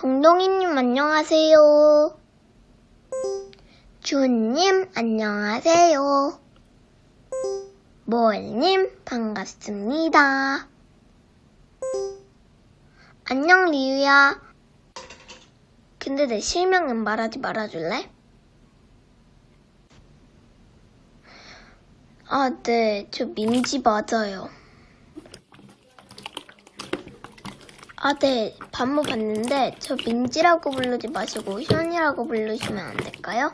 동동이님 안녕하세요. 주님 안녕하세요. 모엘님 반갑습니다. 안녕 리유야. 근데 내 실명은 말하지 말아줄래? 아, 네, 저 민지 맞아요. 아, 네, 반모 봤는데 저 민지라고 부르지 마시고 현이라고 부르시면 안 될까요?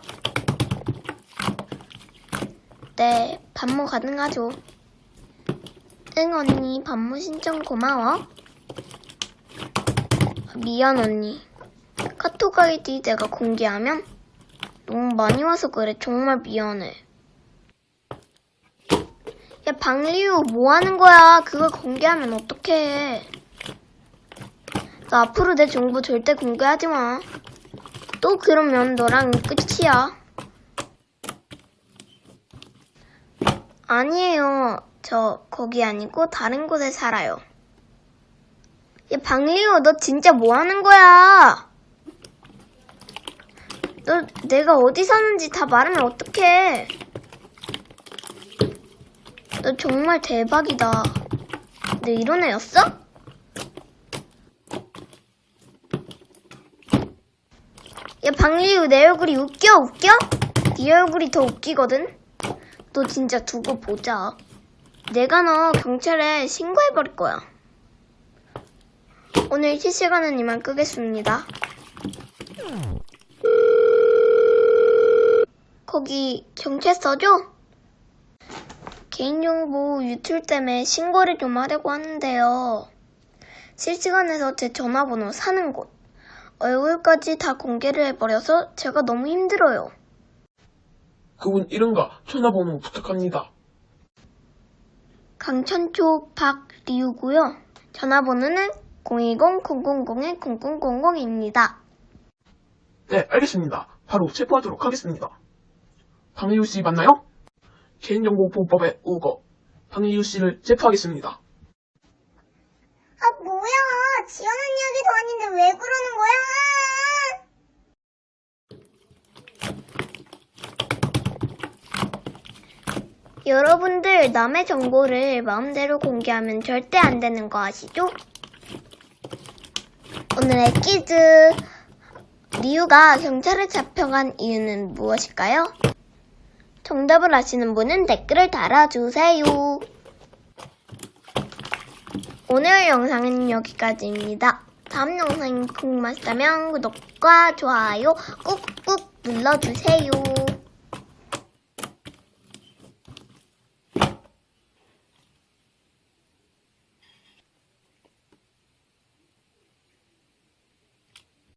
네, 반모 가능하죠. 응, 언니, 반모 신청 고마워. 아, 미안, 언니. 카톡 아이디 내가 공개하면 너무 많이 와서 그래. 정말 미안해. 야, 방리우, 뭐 하는 거야? 그걸 공개하면 어떡해. 너 앞으로 내 정보 절대 공개하지 마. 또 그러면 너랑 끝이야. 아니에요. 저 거기 아니고 다른 곳에 살아요. 야, 방리우, 너 진짜 뭐 하는 거야? 너 내가 어디 사는지 다 말하면 어떡해. 너 정말 대박이다. 너 이런 애였어? 야, 방리우, 내 얼굴이 웃겨, 웃겨? 네 얼굴이 더 웃기거든? 너 진짜 두고 보자. 내가 너 경찰에 신고해버릴 거야. 오늘 실시간은 이만 끄겠습니다. 거기 경찰서죠? 개인정보 유출 때문에 신고를 좀 하려고 하는데요. 실시간에서 제 전화번호 사는 곳, 얼굴까지 다 공개를 해버려서 제가 너무 힘들어요. 그분 이름과 전화번호 부탁합니다. 강천초 박리우고요. 전화번호는 010-000-0000입니다. 네, 알겠습니다. 바로 체포하도록 하겠습니다. 방리우 씨 맞나요? 개인정보보호법에 우거 방리우 씨를 체포하겠습니다. 아, 뭐야. 지연 언니에게도 아닌데 왜 그러는 거야? 여러분들 남의 정보를 마음대로 공개하면 절대 안 되는 거 아시죠? 오늘의 퀴즈. 리우가 경찰에 잡혀간 이유는 무엇일까요? 정답을 아시는 분은 댓글을 달아주세요. 오늘 영상은 여기까지입니다. 다음 영상이 궁금하시다면 구독과 좋아요 꾹꾹 눌러주세요.